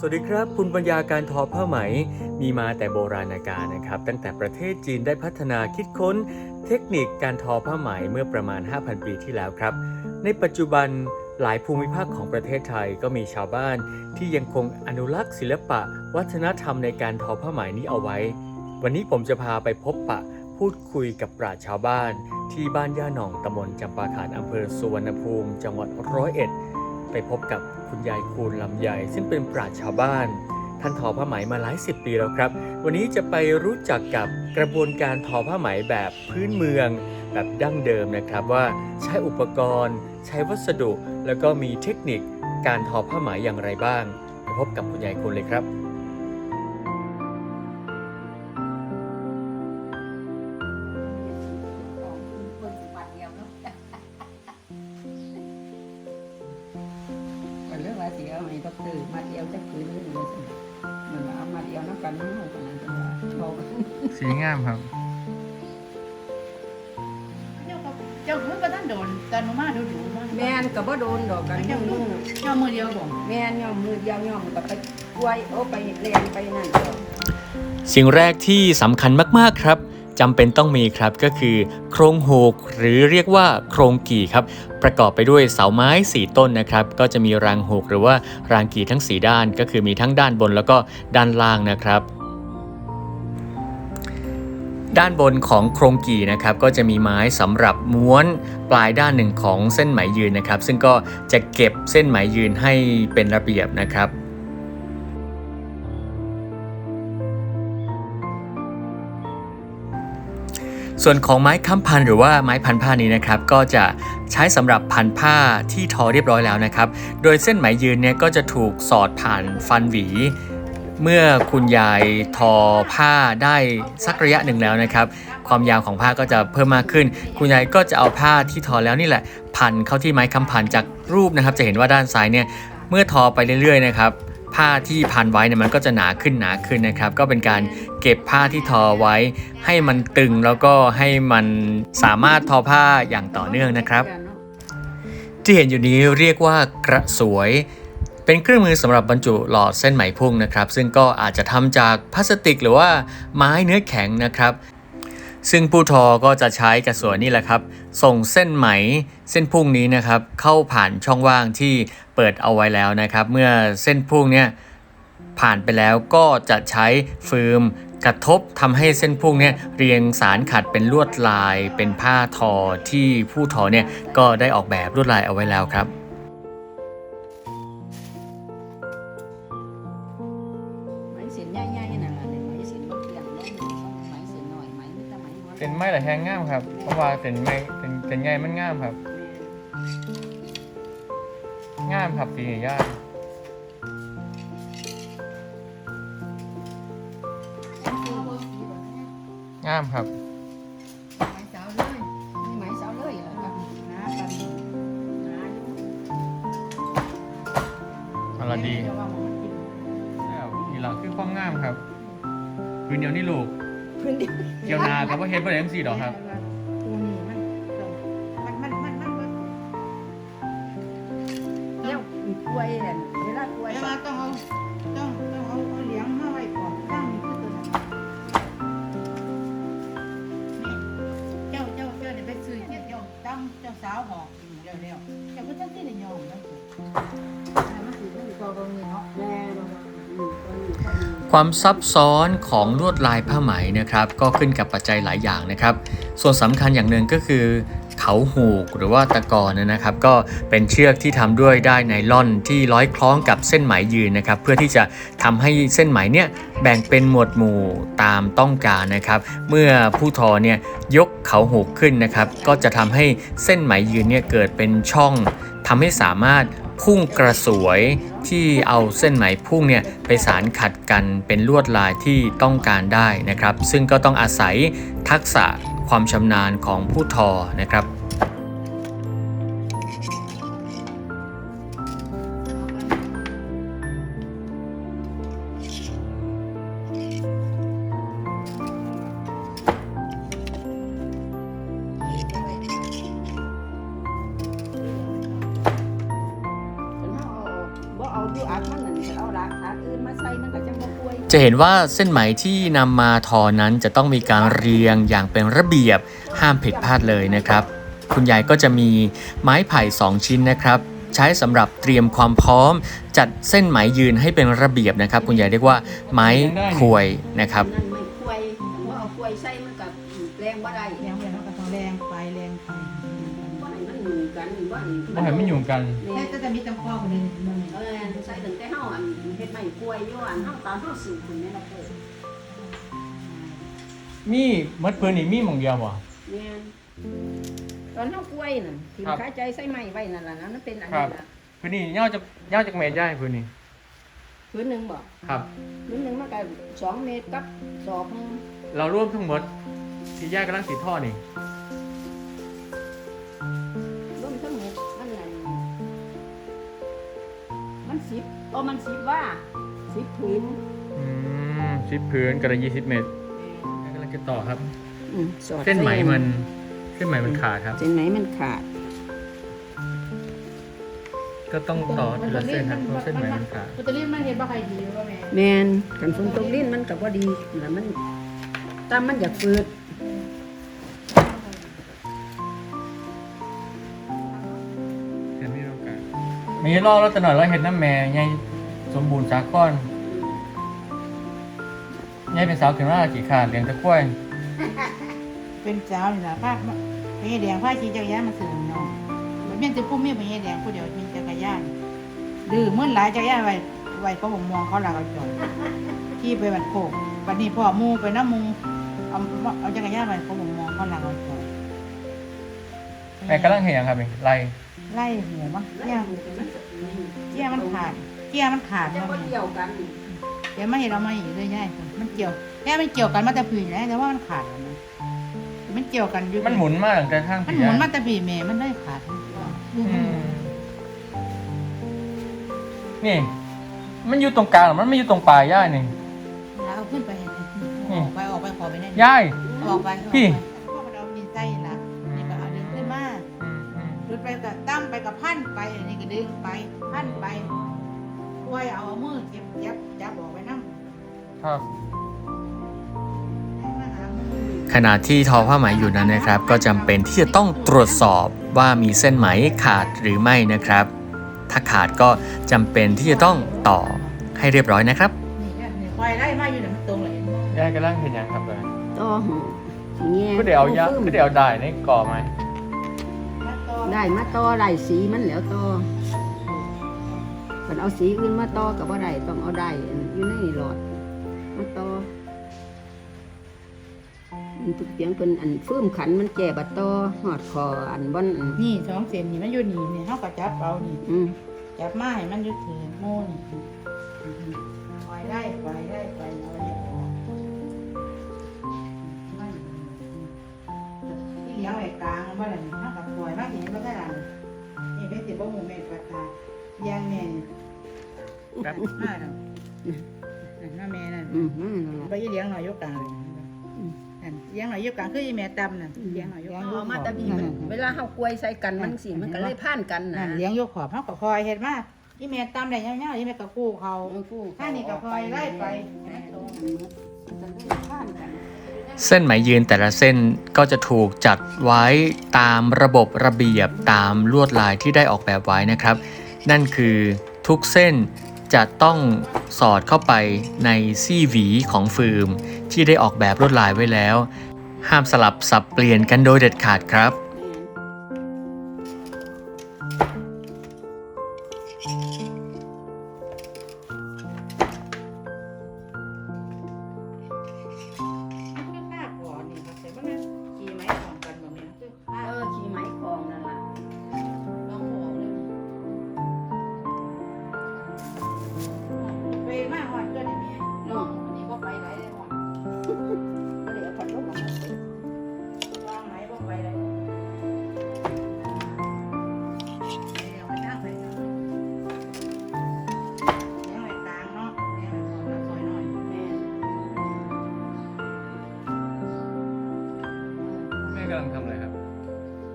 สวัสดีครับภูมิปัญญาการทอผ้าไหม มีมาแต่โบราณกาลนะครับ ตั้งแต่ประเทศจีนได้พัฒนาคิดค้น เทคนิคการทอผ้าไหมเมื่อประมาณ 5,000 ปีที่แล้วครับ ในปัจจุบันหลายภูมิภาคของประเทศไทยก็มีชาวบ้านที่ยังคงอนุรักษ์ศิลปะ วัฒนธรรมในการทอผ้าไหมนี้เอาไว้ วันนี้ผมจะพาไปพบปะ พูดคุยกับปราชชาวบ้าน ที่บ้านย่าหนองตำบลจำปาขานอำเภอสุวรรณภูมิ จังหวัดร้อยเอ็ด ไปพบกับคุณยายคูณลำใหญ่ ซึ่งเป็นปราชชาวบ้าน ท่านทอผ้าไหมมาหลายสิบปีแล้วครับ วันนี้จะไปรู้จักกับกระบวนการทอผ้าไหมแบบพื้นเมือง แบบดั้งเดิมนะครับว่าใช้อุปกรณ์ ใช้วัสดุ แล้วก็มีเทคนิคการทอผ้าไหมอย่างไรบ้าง ไปพบกับคุณยายคูณเลยครับ สีงามครับ เจ้าก็เจ้าเพิ่งก็ท่านโดนตอนหนูมาดูดูมาแม่นก็บ่โดนดอกกันเจ้ามืมืออเจ้ามือเดียวบ่แม่นย่อมมือเดียวย่อมก็ไปกล้วยโอ้ไปเรียนไปนั่นก็สิ่งแรกที่สำคัญมาก ๆ ครับจำเป็นต้องมีครับก็คือ โครงโหกหรือเรียกว่าโครงกี่ครับ ประกอบไปด้วยเสาไม้ 4 ต้นนะครับ ก็จะมีรางโหกหรือว่ารางกี่ทั้ง 4 ด้าน ก็คือมีทั้งด้านบนแล้วก็ด้านล่างนะครับ ด้านบนของโครงกี่นะครับก็จะมีไม้สำหรับม้วนปลายด้านหนึ่งของเส้นไหมยืนนะครับ ซึ่งก็จะเก็บเส้นไหมยืนให้เป็นระเบียบนะครับส่วนของไม้ค้ำพันหรือว่าไม้พันผ้านี้นะครับก็จะใช้สำหรับพันผ้าที่ทอเรียบร้อยแล้วนะครับ โดยเส้นไหมยืนเนี่ยก็จะถูกสอดผ่านฟันหวี เมื่อคุณยายทอผ้าได้สักระยะหนึ่งแล้วนะครับ ความยาวของผ้าก็จะเพิ่มมากขึ้น คุณยายก็จะเอาผ้าที่ทอแล้วนี่แหละ พันเข้าที่ไม้คำพันจากรูปนะครับ จะเห็นว่าด้านซ้ายเนี่ยเมื่อทอไปเรื่อยๆนะครับผ้าที่พันไว้เนี่ยมันก็จะหนาขึ้นหนาขึ้นนะครับ ก็เป็นการเก็บผ้าที่ทอไว้ ให้มันตึงแล้วก็ให้มันสามารถทอผ้าอย่างต่อเนื่องนะครับ ที่เห็นอยู่นี้เรียกว่ากระสวย เป็นเครื่องมือสำหรับบรรจุหลอดเส้นไหมพุ่งนะครับ ซึ่งก็อาจจะทำจากพลาสติกหรือว่าไม้เนื้อแข็งนะครับ ซึ่งผู้ทอก็จะใช้กระสวยนี่แหละครับ ส่งเส้นไหมเส้นพุ่งนี้นะครับ เข้าผ่านช่องว่างที่เปิดเอาไว้แล้วนะครับ เมื่อเส้นพุ่งเนี่ยผ่านไปแล้วก็จะใช้ฟิล์มกระทบทำให้เส้นพุ่งเนี่ยเรียงสารขัดเป็นลวดลายเป็นผ้าทอที่ผู้ทอเนี่ยก็ได้ออกแบบลวดลายเอาไว้แล้วครับ แต่แหงงามครับ เพราะว่าเป็นไม้เป็นเป็นไงมันงามครับงามครับสีย่ากงามครับไปสาวเลยมีไม้เสาเลยล่ะครับนะกันหาอยู่อลาดีเจ้าว่ามันกินแล้วอีหลังคือความงามครับ คืนเดียวนี่ลูกพื้นดิน เกี่ยวนากับว่าเฮ็ดบ่ได้จังซี่ดอกครับ ตัวนี้มันมันมันมันมันมันแล้วกล้วยนั่นเวลากล้วยแต่ว่าต้องเอาต้องต้องเอาเอาเหลียงมาไว้ก่อนตั้งนี่คือตัวนั้นนี่เจ้าเจ้าเจ้าเดี๋ยวไปซื้อเจ้าเจ้าตั้งเจ้าสาวหอกอยู่เร็วๆเจ้าก็จังที่ได้ยอมแล้ ความซับซ้อนของลวดลายผ้าไหมนะครับก็ขึ้นกับปัจจัยหลายอย่างนะครับ ส่วนสำคัญอย่างหนึ่งก็คือ เขาหูกหรือว่าตะกอนนะครับ ก็เป็นเชือกที่ทำด้วยได้ไนล่อนที่ร้อยคล้องกับเส้นไหมยืนนะครับ เพื่อที่จะทำให้เส้นไหมเนี่ยแบ่งเป็นหมวดหมู่ตามต้องการนะครับ เมื่อผู้ทอเนี่ยยกเขาหูกขึ้นนะครับ ก็จะทำให้เส้นไหมยืนเนี่ยเกิดเป็นช่องทำให้สามารถพุ่งกระสวย ที่เอาเส้นไหมพุ่งเนี่ยไปสารขัดกันเป็นลวดลายที่ต้องการได้นะครับ ซึ่งก็ต้องอาศัยทักษะความชำนาญของผู้ทอนะครับ จะเห็นว่าเส้นไหมที่นำมาทอนั้นจะต้องมีการเรียงอย่างเป็นระเบียบห้ามผิดพลาดเลยนะครับ คุณยายก็จะมีไม้ไผ่ 2 ชิ้นนะครับ ใช้สำหรับเตรียมความพร้อม จัดเส้นไหมยืนให้เป็นระเบียบนะครับ คุณยายเรียกว่าไม้ควยนะครับ บ่ให้บ่ให้มันยุ่งกัน แค่จะจะมีตะคอคนนึงมันเออใส่ตั้งแต่เฮาอันเฮ็ดไม่ป่วยอยู่อันเฮาตอนเฮาสูบคนนี้ล่ะเด้อมีมัดปืนนี่มีหม่องเดียวบ่ แม่นตอนเฮาป่วยน่ะที่ครับ ขาใจใส่ไม้ไว้นั่นล่ะนะมันเป็นอันครันี้บล่ะปืนนี่ยาวจากยาวจากเมตรได้ปืนนี่พื้นหนึงบ่ครับ พื้นหนึงมันก็2เมตรกับศอกหนึงเราร่วมทั้งหมดที่ยายกำลังติดท่อนี่ สิบโอ้มันสิบว่าสิบพื้นอืมชิปพื้นกระยี่สิบเมตรยายกำลังจะต่อครับ อืมสอดเส้นไหมใมัน เส้นไหมมันขาดครับ เส้นไหมมันขาด ก็ต้องต่อทีละเส้นครับเพราะเส้นไหมมันขาด มันจะเรียกมันเห็นบ่ใครดีว่าแม่แมนกันฝนตกลิ้นมันกับว่าดีแล้วมันตามมันอยากฟืด มีรอบแล้วแต่หน่อยเราเห็นน้ำแม่ยายสมบูรณ์สาก้อนยายเป็นสาวเขียนว่าขี่ขาดเลี้ยงตะกล้วยเป็นสาวนี่ล่ะภาคพญาแดงภาคขี่จักรยานมาสื่อน้องมันเป็นจะพุ่มมีพญาแดงผู้เดียวมีจักรยานดื้อเหมื่อนหลายจักรยานไว้ไว้เขาผมมองเขาหลักเอาจอดขี่ไปบัดโคกบัดนี้พ่อหมูไปน้ำหมูเอาเอาจักรยานไว้เขาผมมองเขาหลักเอาจอดแม่กำลังเห็นยังครับนี่ไล่ ไล่หัวมันเกี้ยเกี้ยมันขาดเกี้ยมันขาดจะแล้วบ่นี่เกี่ยวกันเดี๋ยวมาเห็นเรามาอีกเลยย่ายมันเกี่ยวแค่มันเกี่ยวกันมาแต่ผีนะแต่ว่ามันขาดแล้วนะมันเกี่ยวกันอยู่มันหมุนมากแต่ทางมันผีหมุนอะมาแต่ผีแม่มันได้ขาดอืมนี่ มันอยู่ตรงกลางหรือมันไม่อยู่ตรงปลายย่ายนี่แล้วเอาขึ้นไปออกไปออกไปขอไปได้ย่ายออกไปพี่ ดึงไปพันไปไว้เอามือเก็บยับจับออกไปนั่งครับขณะที่ทอผ้าไหมอยู่นั้นนะครับ ก็จำเป็นที่จะต้องตรวจสอบว่ามีเส้นไหมขาดหรือไม่นะครับ ถ้าขาดก็จำเป็นที่จะต้องต่อให้เรียบร้อยนะครับ นี่นี่ควายไล่มาอยู่เนี่ยมันตรงเลยย่ายกำลังเห็นยังครับเลยต่อหูแง่ก็เดี๋ยวเอายาก็เดี๋ยวเอาได้ในก่อไหม ได้มาต่อได้สีมันแล้วต่อมันเอาสีอื่นมาต่อกับว่าได้ต้องเอาได้อยู่ในหลอดมาต่อมันทุกเสียงเป็นอันฟื้มขันมันแก่บัดต่อหอดคออันบอนอันนี่สองเส้นนี่มันอยู่นี่นี่เขาก็จับเอานี่อืมจับมาให้มันอยู่ถือโม่นี่ปล่อยได้ปล่อยได้ปล่อยเอาเนี่ยออกมันที่เลี้ยงไว้กลางว่าอะไร นี่เขาก็ปล่อยมาทีนี้ก็ได้ละนี่เป็นสิบหมูเมตรกระทาเลี้ยงแม่นี่แป๊บมาแล้วนั่นแม่แม่นั่นอืมนั่นแหละไปเลี้ยงหน่อยยกกลางเลยนั่นเลี้ยงหน่อยยกกลางคืออีแม่ตำน่ะเลี้ยงหน่อยยกเอามาตะบีมันเวลาเฮากล้วยใส่กันมันสิมันก็เลยพ่านกันนั่นะนเลี้ยงยกขอบเขาก็คอยเห็นมาอีแม่ตำได้ยาวๆอีแม่ก็กู้เขามันกู้ถ้านี่ก็คอยไล่ไปพ่านกัน เส้นไหมยืนแต่ละเส้นก็จะถูกจัดไว้ตามระบบระเบียบตามลวดลายที่ได้ออกแบบไว้นะครับ นั่นคือทุกเส้นจะต้องสอดเข้าไปในซี่หวีของฟิล์มที่ได้ออกแบบลวดลายไว้แล้ว ห้ามสลับสับเปลี่ยนกันโดยเด็ดขาดครับ กำลังทำอะไรครับ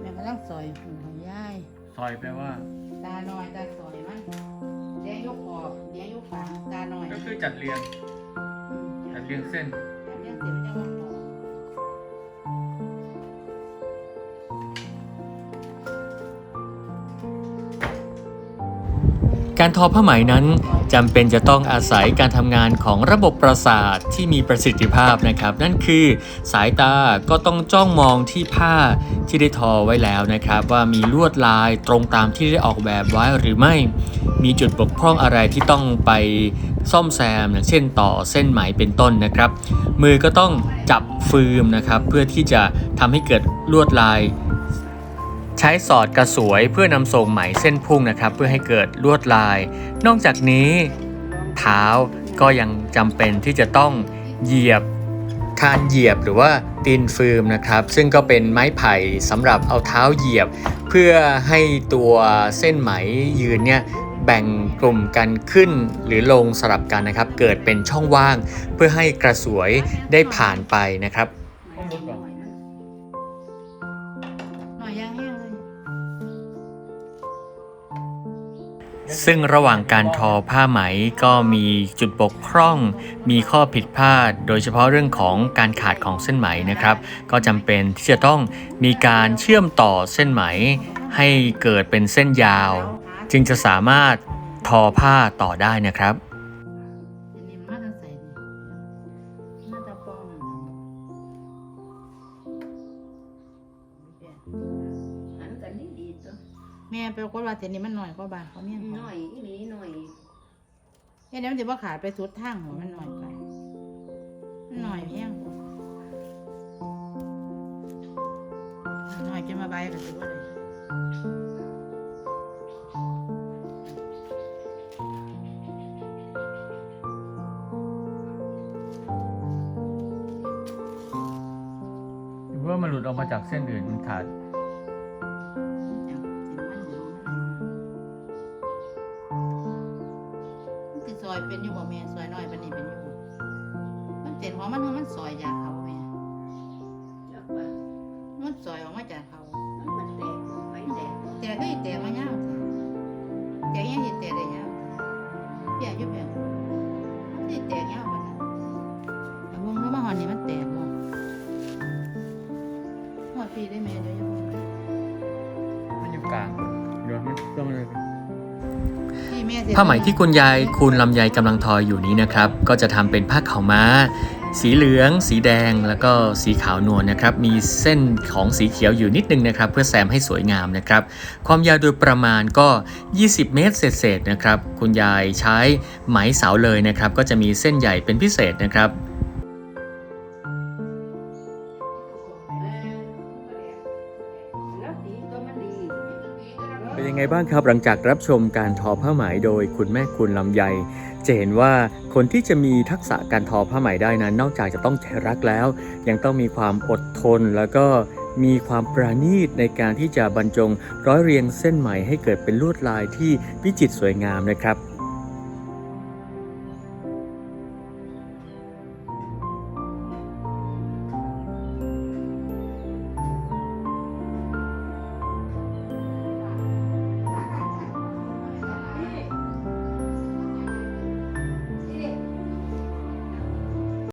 แม่ก็ต้องซอยหุ่นของยายซอยแปลว่า ตาหน่อยตาซอยมันเลี้ยงยกขอบเลี้ยงยกกลางตาคือจัดเรียงจัดเรียงเส้นเรียงเสร็จแล้วจะวาง การทอผ้าไหมนั้นจำเป็นจะต้องอาศัยการทำงานของระบบประสาทที่มีประสิทธิภาพนะครับ นั่นคือสายตาก็ต้องจ้องมองที่ผ้าที่ได้ทอไว้แล้วนะครับ ว่ามีลวดลายตรงตามที่ได้ออกแบบไว้หรือไม่ มีจุดบกพร่องอะไรที่ต้องไปซ่อมแซมอย่างเช่นต่อเส้นไหมเป็นต้นนะครับ มือก็ต้องจับฟิล์มนะครับ เพื่อที่จะทำให้เกิดลวดลาย ใช้สอดกระสวยเพื่อนำส่งไหมเส้นพุ่งนะครับ เพื่อให้เกิดลวดลาย นอกจากนี้ เท้าก็ยังจำเป็นที่จะต้องเหยียบคานเหยียบหรือว่าตีนฟืมนะครับ ซึ่งก็เป็นไม้ไผ่สำหรับเอาเท้าเหยียบ เพื่อให้ตัวเส้นไหมยืนเนี่ยแบ่งกลุ่มกันขึ้นหรือลงสลับกันนะครับ เกิดเป็นช่องว่าง เพื่อให้กระสวยได้ผ่านไปนะครับ ซึ่งระหว่างการทอผ้าไหมก็มีจุดบกพร่อง มีข้อผิดพลาด โดยเฉพาะเรื่องของการขาดของเส้นไหมนะครับ ก็จำเป็นที่จะต้องมีการเชื่อมต่อเส้นไหม ให้เกิดเป็นเส้นยาว จึงจะสามารถทอผ้าต่อได้นะครับ แม่ไปคนว่าเส้นนี้มันหน่อยกว่าบางเขาเมี่ยงหน่อยอีนี้หน่อยเฮ้ยเดี๋ยวมันจะว่าขาดไปสุดทางหัวมันหน่อยไปมันหน่อยแห้งหน่อยจะมาใบกันสิว่าเลยหรือว่ามันหลุดออกมาจากเส้นอื่นมันขาด เปียกอยู่เปียกสิแตกยาวบัดนั้นแต่วงก็มาหอนนี่มันแตกบ่หอดปีได้แม่เดี๋ยวจะบอกมันอยู่กลางเดี๋ยวมันต้องเลยที่แม่สิผ้าไหมที่คุณยายคูณลำไยกำลังทออยู่นี้นะครับ ก็จะทำเป็นผ้าขาวม้า สีเหลือง สีแดงแล้วก็สีขาวนวลนะครับ มีเส้นของสีเขียวอยู่นิดนึงนะครับ เพื่อแซมให้สวยงามนะครับ ความยาวโดยประมาณก็ 20 เมตรเศษๆนะครับ คุณยายใช้ไหมเสาเลยนะครับ ก็จะมีเส้นใหญ่เป็นพิเศษนะครับเป็นยังไงบ้างครับหลังจากรับชมการทอผ้าไหมโดยคุณแม่คุณลำไย จะเห็นว่าคนที่จะมีทักษะการทอผ้าไหมได้นั้น นอกจากจะต้องใจรักแล้ว ยังต้องมีความอดทนแล้วก็มีความประณีตในการที่จะบรรจงร้อยเรียงเส้นไหมให้เกิดเป็นลวดลายที่วิจิตรสวยงามนะครับ